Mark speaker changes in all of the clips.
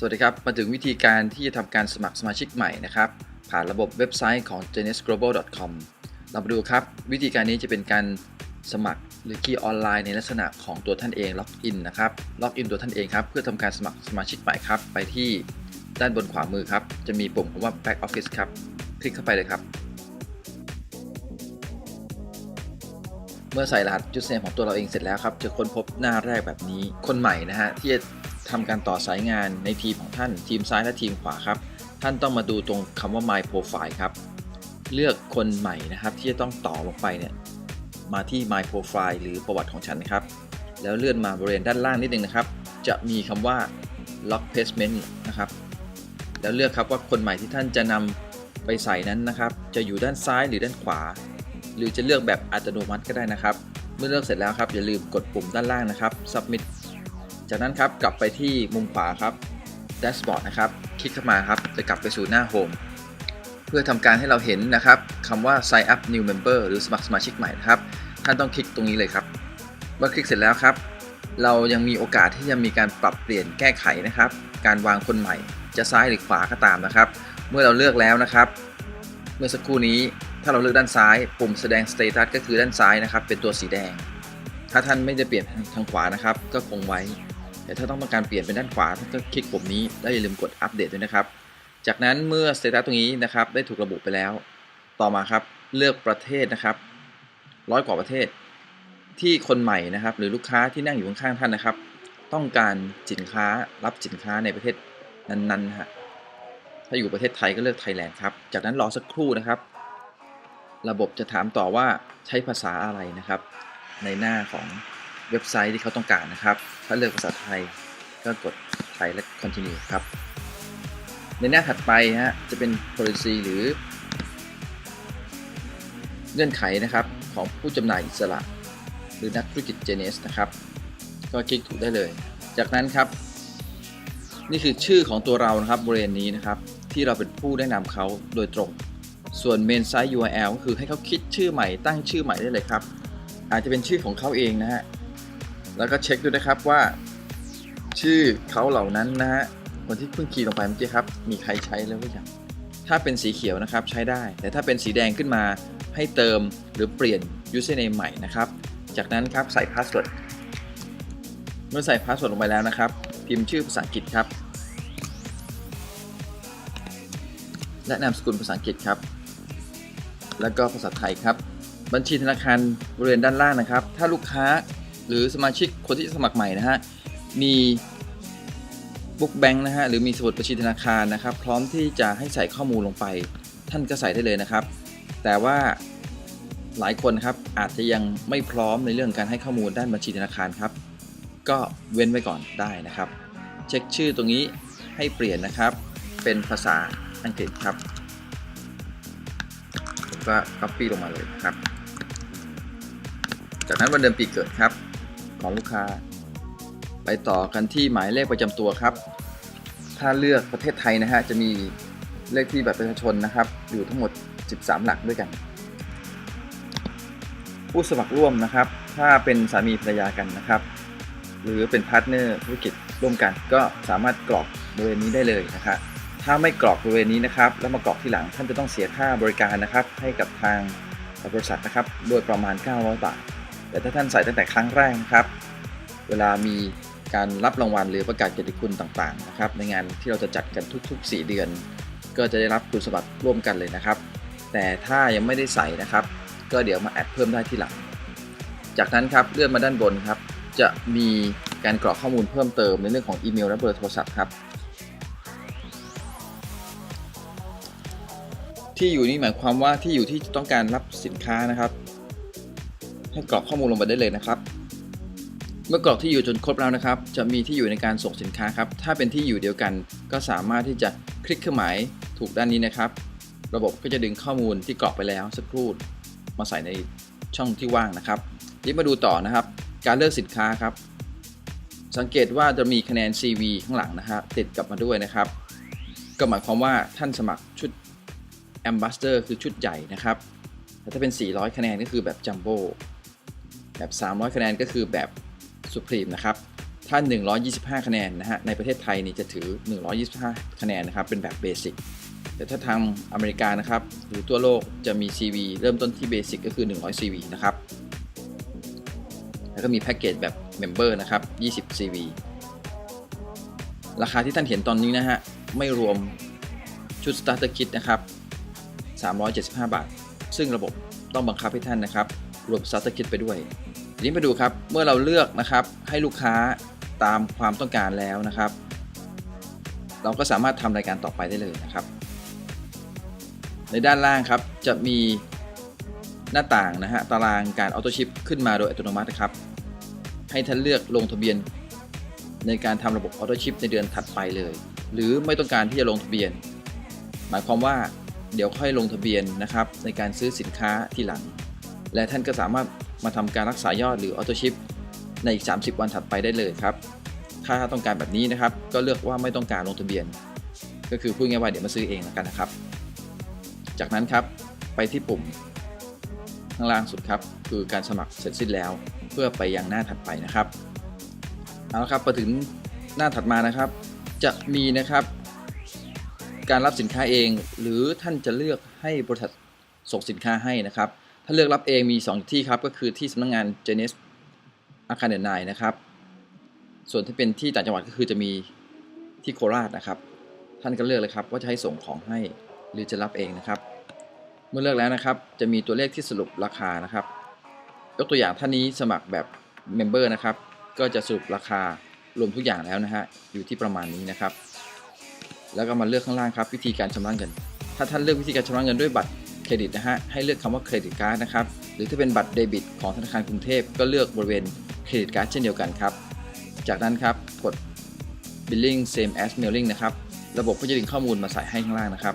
Speaker 1: สวัสดีครับ มาถึงวิธีการที่จะทำการสมัครสมาชิกใหม่นะครับ ผ่านระบบเว็บไซต์ของ genesglobal.com เรามาดูครับ วิธีการนี้จะเป็นการสมัครหรือคีย์ออนไลน์ในลักษณะของตัวท่านเองล็อกอินนะครับล็อกอินตัวท่านเองครับเพื่อทำการสมัครสมาชิกใหม่ครับ ไปที่ด้านบนขวามือครับ จะมีปุ่มคำว่า back office ครับ คลิกเข้าไปเลยครับ เมื่อใส่รหัส username ของตัวเราเองเสร็จแล้วครับ จะค้นพบหน้าแรกแบบนี้ คนใหม่นะฮะที่จะ ทำการต่อสายงานในทีมของท่านทีมซ้ายและทีมขวาครับ ท่านต้องมาดูตรงคำว่า my profile ครับ เลือกคนใหม่นะครับที่จะต้องต่อลงไปเนี่ยมาที่ my profile หรือประวัติของฉันนะครับ แล้วเลื่อนมาบริเวณด้านล่างนิดนึงนะครับ จะมีคำว่า lock placement นะครับ แล้วเลือกครับว่าคนใหม่ที่ท่านจะนำไปใส่นั้นนะครับ จะอยู่ด้านซ้ายหรือด้านขวา หรือจะเลือกแบบอัตโนมัติก็ได้นะครับ เมื่อเลือกเสร็จแล้วครับอย่าลืมกดปุ่มด้านล่างนะครับ submit จากนั้นครับกลับไปที่มุมขวาครับ dashboard นะครับคลิกเข้ามาครับจะกลับไปสู่หน้า home เพื่อทำการให้เราเห็นนะครับคำว่า sign up new member หรือสมัครสมาชิกใหม่นะครับท่านต้องคลิกตรงนี้เลยครับ เมื่อคลิกเสร็จแล้วครับ เรายังมีโอกาสที่จะมีการปรับเปลี่ยนแก้ไขนะครับ การวางคนใหม่ จะซ้ายหรือขวาก็ตามนะครับ เมื่อเราเลือกแล้วนะครับ เมื่อสักครู่นี้ถ้าเราเลือกด้านซ้าย ปุ่มแสดงสเตตัสก็คือด้านซ้ายนะครับ เป็นตัวสีแดง ถ้าท่านไม่ได้เปลี่ยนทางขวานะครับ ก็คงไว้ แต่ถ้าต้องการเปลี่ยนเป็นด้านขวาก็คลิกปุ่มนี้แล้วอย่าลืมกดอัปเดตด้วยนะครับ จากนั้นเมื่อสเตตัสตรงนี้นะครับได้ถูกระบุไปแล้ว ต่อมาครับเลือกประเทศนะครับร้อยกว่าประเทศ ที่คนใหม่นะครับ หรือลูกค้าที่นั่งอยู่ข้างๆท่านนะครับ ต้องการสินค้ารับสินค้าในประเทศนั้นๆนะฮะถ้าอยู่ประเทศไทยก็เลือกไทยแลนด์ครับ จากนั้นรอสักครู่นะครับ ระบบจะถามต่อว่าใช้ภาษาอะไรนะครับ ในหน้าของ เว็บไซต์ที่เขาต้องการนะครับ ถ้าเลือกภาษาไทยก็กดไทยและ continue ครับ ในหน้าถัดไปฮะจะเป็น policy หรือ เงื่อนไขนะครับของผู้จำหน่ายอิสระ หรือนักธุรกิจเจเนสนะครับ ก็คลิกถูกได้เลย จากนั้นครับ นี่คือชื่อของตัวเรานะครับบริเวณนี้นะครับ ที่เราเป็นผู้แนะนำเขาโดยตรง ส่วน main site URL ก็คือให้เขาคิดชื่อใหม่ตั้งชื่อใหม่ได้เลยครับอาจจะเป็นชื่อของเขาเองนะฮะ แล้วก็เช็คดูนะครับว่า ชื่อเขาเหล่านั้นนะฮะคนที่เพิ่งคีย์ลงไปเมื่อกี้ครับ มีใครใช้แล้วหรือยังถ้าเป็นสีเขียวนะครับใช้ได้ แต่ถ้าเป็นสีแดงขึ้นมาให้เติมหรือเปลี่ยน username ใหม่นะครับ จากนั้นครับใส่ password เมื่อใส่ password ลงไปแล้วนะครับ พิมพ์ชื่อภาษาอังกฤษครับ และนามสกุลภาษาอังกฤษครับ แล้วก็ภาษาไทยครับ บัญชีธนาคารบริเวณด้านล่างนะครับ ถ้าลูกค้า หรือสมาชิกคนที่จะสมัครใหม่นะฮะมีบุ๊กแบงค์นะฮะหรือมีสมุดบัญชีธนาคารนะครับ พร้อมที่จะให้ใส่ข้อมูลลงไป ท่านก็ใส่ได้เลยนะครับ แต่ว่าหลายคนครับอาจจะยังไม่พร้อมในเรื่องการให้ข้อมูลด้านบัญชีธนาคารครับ ก็เว้นไว้ก่อนได้นะครับ เช็คชื่อตรงนี้ให้เปลี่ยนนะครับ เป็นภาษาอังกฤษครับผมก็ copy ลงมาเลยครับ จากนั้นวันเดือนปีเกิดครับ ของลูกค้า ไปต่อกันที่หมายเลขประจำตัวครับ ถ้าเลือกประเทศไทยนะฮะจะมีเลขที่บัตรประชาชนนะครับ อยู่ทั้งหมด 13 หลักด้วยกัน ผู้สมัครร่วมนะครับ ถ้าเป็นสามีภรรยากันนะครับ หรือเป็นพาร์ทเนอร์ธุรกิจร่วมกัน ก็สามารถกรอกบริเวณนี้ได้เลยนะครับถ้าไม่กรอกบริเวณนี้นะครับ แล้วมากรอกที่หลังท่านจะต้องเสียค่าบริการนะครับ ให้กับทางบริษัทนะครับ โดยประมาณ 900 บาท แต่ถ้าท่านใส่ตั้งแต่ครั้งแรกนะครับ เวลามีการรับรางวัลหรือประกาศเกียรติคุณต่างๆนะครับในงานที่เราจะจัดกันทุก ๆ 4 เดือน ก็จะได้รับคุณสมบัติร่วมกันเลยนะครับ แต่ถ้ายังไม่ได้ใส่นะครับ ก็เดี๋ยวมาแอดเพิ่มได้ที่หลัง จากนั้นครับเลื่อนมาด้านบนครับ จะมีการกรอกข้อมูลเพิ่มเติมในเรื่องของอีเมลและเบอร์โทรศัพท์ครับ ที่อยู่นี่หมายความว่าที่อยู่ที่ต้องการรับสินค้านะครับ ให้กรอกข้อมูลลงไปได้เลยนะครับ เมื่อกรอกที่อยู่จนครบแล้วนะครับ จะมีที่อยู่ในการส่งสินค้าครับ ถ้าเป็นที่อยู่เดียวกัน ก็สามารถที่จะคลิกเครื่องหมายถูกด้านนี้นะครับ ระบบก็จะดึงข้อมูลที่กรอกไปแล้วสักครู่มาใส่ในช่องที่ว่างนะครับยิบมาดูต่อนะครับ การเลือกสินค้าครับ สังเกตว่าจะมีคะแนน CV ข้างหลังนะครับติดกลับมาด้วยนะครับ ก็หมายความว่าท่านสมัครชุด Ambassador คือชุดใหญ่นะครับแต่ถ้าเป็น 400 คะแนนก็คือแบบจัมโบ้ แบบ 300 คะแนนก็คือแบบ Supreme นะครับ ถ้า 125 คะแนนนะฮะ ในประเทศไทยนี่จะถือ 125 คะแนนนะครับ เป็นแบบเบสิก แต่ถ้าทางอเมริกานะครับ หรือทั่วโลกจะมี CV เริ่มต้นที่เบสิกก็คือ 100 CV นะครับ แล้วก็มีแพ็กเกจแบบเมมเบอร์นะครับ 20 CV ราคาที่ท่านเห็นตอนนี้นะฮะ ไม่รวมชุด Starter Kit นะครับ 375 บาท ซึ่งระบบต้องบังคับให้ท่านนะครับ รวม Starter Kit ไปด้วยทีนี้ไปดูครับเมื่อเราเลือกนะครับให้ลูกค้าตามความต้องการแล้วนะครับ เราก็สามารถทำรายการต่อไปได้เลยนะครับ ในด้านล่างครับจะมีหน้าต่างนะฮะตารางการออโต้ชิปขึ้นมาโดยอัตโนมัตินะครับ ให้ท่านเลือกลงทะเบียนในการทำระบบออโต้ชิปในเดือนถัดไปเลย หรือไม่ต้องการที่จะลงทะเบียน หมายความว่าเดี๋ยวค่อยลงทะเบียนนะครับในการซื้อสินค้าที่หลัง และท่านก็สามารถมาทำการรักษายอดหรือออโต้ชิปในอีก 30 วันถัดไปได้เลยครับ ถ้าต้องการแบบนี้นะครับ ก็เลือกว่าไม่ต้องการลงทะเบียน ก็คือพูดง่ายๆว่าเดี๋ยวมาซื้อเองแล้วกันนะครับ จากนั้นครับไปที่ปุ่มข้างล่างสุดครับ คือการสมัครเสร็จสิ้นแล้ว เพื่อไปยังหน้าถัดไปนะครับเอาละครับมาถึงหน้าถัดมานะครับ จะมีนะครับ การรับสินค้าเอง หรือท่านจะเลือกให้บริษัทส่งสินค้าให้นะครับ ถ้าเลือกรับเองมี 2 ที่ครับก็คือที่สำนักงงานเจเนสอาคารเดนไนนะครับ ส่วนที่เป็นที่ต่างจังหวัดก็คือจะมีที่โคราชนะครับ ท่านก็เลือกเลยครับว่าจะให้ส่งของให้หรือจะรับเองนะครับ เมื่อเลือกแล้วนะครับ จะมีตัวเลขที่สรุปราคานะครับ ยกตัวอย่างท่านนี้สมัครแบบเมมเบอร์นะครับก็จะสรุปราคารวมทุกอย่างแล้วนะฮะอยู่ที่ประมาณนี้นะครับ แล้วก็มาเลือกข้างล่างครับวิธีการชำระเงิน ถ้าท่านเลือกวิธีการชำระเงินด้วยบัตร เครดิตนะฮะให้เลือกคำว่าเครดิตการ์ดนะครับหรือถ้าเป็นบัตรเดบิตของธนาคารกรุงเทพก็เลือกบริเวณเครดิตการ์ดเช่นเดียวกันครับ จากนั้นครับกด billing same as mailing นะครับระบบก็จะดึงข้อมูลมาใส่ให้ข้างล่างนะครับ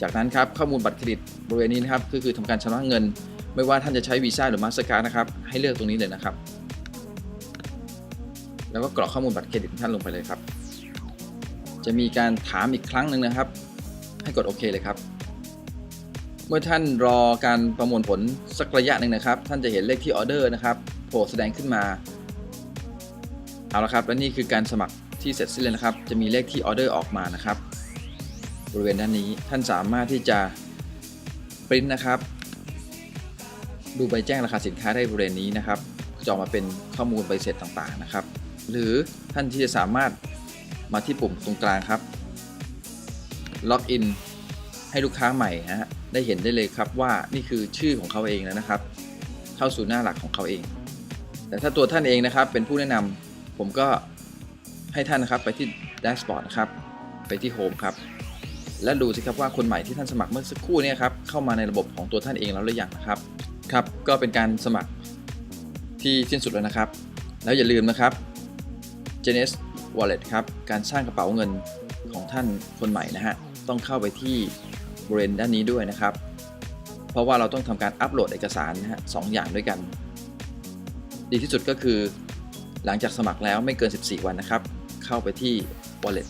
Speaker 1: จากนั้นครับข้อมูลบัตรเครดิตบริเวณนี้นะครับก็คือทำการชำระเงิน ไม่ว่าท่านจะใช้วีซ่าหรือมาสเตอร์การ์ดนะครับให้เลือกตรงนี้เลยนะครับ แล้วก็กรอกข้อมูลบัตรเครดิตท่านลงไปเลยครับ จะมีการถามอีกครั้งหนึ่งนะครับ ให้กดโอเคเลยครับ เมื่อท่านรอการประมวลผลสักระยะหนึ่งนะครับ ท่านจะเห็นเลขที่ออเดอร์นะครับโผล่แสดงขึ้นมา เอาละครับและนี่คือการสมัครที่เสร็จสิ้นเลยนะครับ จะมีเลขที่ออเดอร์ออกมานะครับ บริเวณด้านนี้ท่านสามารถที่จะปริ้นนะครับ ดูใบแจ้งราคาสินค้าได้บริเวณนี้นะครับจะออกมาเป็นข้อมูลใบเสร็จต่างๆนะครับ หรือท่านที่จะสามารถมาที่ปุ่มตรงกลางครับล็อกอินให้ลูกค้าใหม่นะฮะ ได้เห็นได้เลยครับว่านี่คือชื่อของเขาเองแล้วนะครับ เข้าสู่หน้าหลักของเขาเอง แต่ถ้าตัวท่านเองนะครับเป็นผู้แนะนำผมก็ให้ท่านนะครับไปที่แดชบอร์ดนะครับไปที่โฮมครับและดูสิครับว่าคนใหม่ที่ท่านสมัครเมื่อสักครู่นี้ครับเข้ามาในระบบของตัวท่านเองแล้วหรือยังนะครับครับก็เป็นการสมัครที่สิ้นสุดแล้วนะครับ แล้วอย่าลืมนะครับ Genes Wallet ครับการสร้างกระเป๋าเงินของท่านคนใหม่นะฮะต้องเข้าไปที่ บริเวณด้านนี้ด้วยนะครับ เพราะว่าเราต้องทำการอัปโหลดเอกสารนะฮะสองอย่างด้วยกัน ดีที่สุดก็คือ หลังจากสมัครแล้วไม่เกิน 14 วันนะครับ เข้าไปที่ Wallet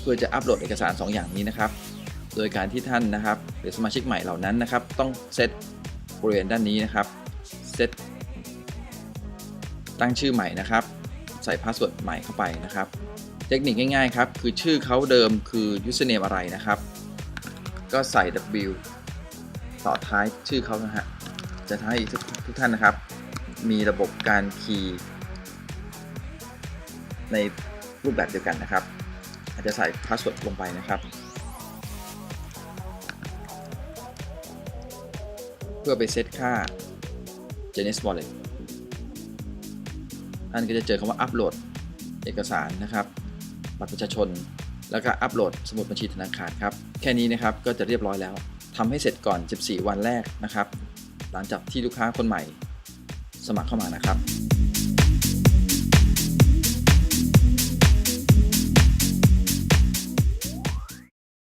Speaker 1: เพื่อจะอัปโหลดเอกสาร 2 อย่างนี้นะครับ โดยการที่ท่านนะครับ หรือสมาชิกใหม่เหล่านั้นนะครับ ต้องเซตบริเวณด้านนี้นะครับเซตตั้งชื่อใหม่นะครับ ใส่พาสเวิร์ดใหม่เข้าไปนะครับ เทคนิคง่ายๆครับ คือชื่อเขาเดิมคือ username อะไรนะครับ ก็ใส่ W ต่อท้ายชื่อเขานะฮะ จะทำให้ทุกทุกท่านนะครับ มีระบบการคีย์ในรูปแบบเดียวกันนะครับ อาจจะใส่พาสเวิร์ดลงไปนะครับ เพื่อไปเซตค่า Genesis Wallet ท่านก็จะเจอคำว่าอัปโหลดเอกสารนะครับบัตรประชาชน แล้วก็อัปโหลดสมุดบัญชีธนาคารครับ แค่นี้นะครับก็จะเรียบร้อยแล้วทำให้เสร็จก่อน 14 วันแรกนะครับ หลังจากที่ลูกค้าคนใหม่สมัครเข้ามานะครับ